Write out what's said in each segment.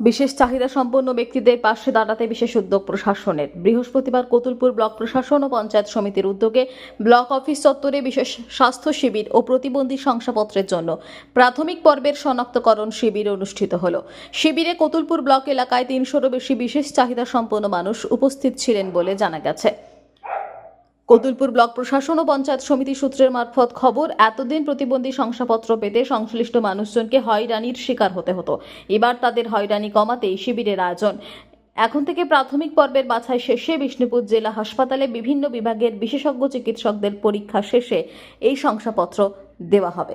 বিশেষ চাহিদা সম্পন্ন ব্যক্তিদের পাশে দাঁড়াতে বিশেষ উদ্যোগ প্রশাসনের। বৃহস্পতিবার কতুলপুর ব্লক প্রশাসন ও পঞ্চায়েত সমিতির উদ্যোগে ব্লক অফিস চত্বরে বিশেষ স্বাস্থ্য শিবির ও প্রতিবন্ধী শংসাপত্রের জন্য প্রাথমিক পর্বের শনাক্তকরণ শিবির অনুষ্ঠিত হল। শিবিরে কতুলপুর ব্লক এলাকায় তিনশোরও বেশি বিশেষ চাহিদা সম্পন্ন মানুষ উপস্থিত ছিলেন বলে জানা গেছে। কতুলপুর ব্লক প্রশাসন ও পঞ্চায়েত সমিতি সূত্রের মারফত খবর, এতদিন প্রতিবন্ধী শংসাপত্র পেতে সংশ্লিষ্ট মানুষজনকে হয়রানির শিকার হতে হতো। এবার তাদের হয়রানি কমাতে শিবিরের আয়োজন। এখন থেকে প্রাথমিক পর্বের বাছাই শেষে বিষ্ণুপুর জেলা হাসপাতালে বিভিন্ন বিভাগের বিশেষজ্ঞ চিকিৎসকদের পরীক্ষা শেষে এই শংসাপত্র দেওয়া হবে।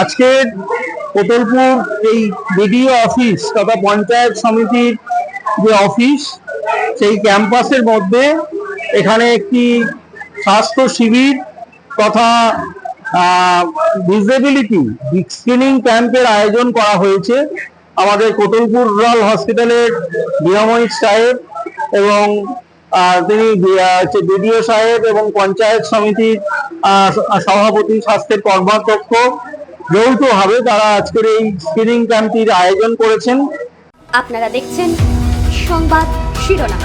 আজকে কোতলপুর এই বিডিও অফিস তথা পঞ্চায়েত সমিতির যে অফিস, সেই ক্যাম্পাসের মধ্যে এখানে একটি স্বাস্থ্য শিবির তথা ডিসেবিলিটি স্ক্রিনিং ক্যাম্পের আয়োজন করা হয়েছে। আমাদের কোটলপুর রুরাল হসপিটালের নিয়াময়িক সাহেব এবং তিনি বিডিও সাহেব এবং পঞ্চায়েত সমিতির সভাপতি, স্বাস্থ্যের কর্মাধ্যক্ষ যৌথভাবে তারা আজকের এই স্ক্রিনিং ক্যাম্পটির আয়োজন করেছেন। আপনারা দেখছেন সংবাদ শিরোনাম।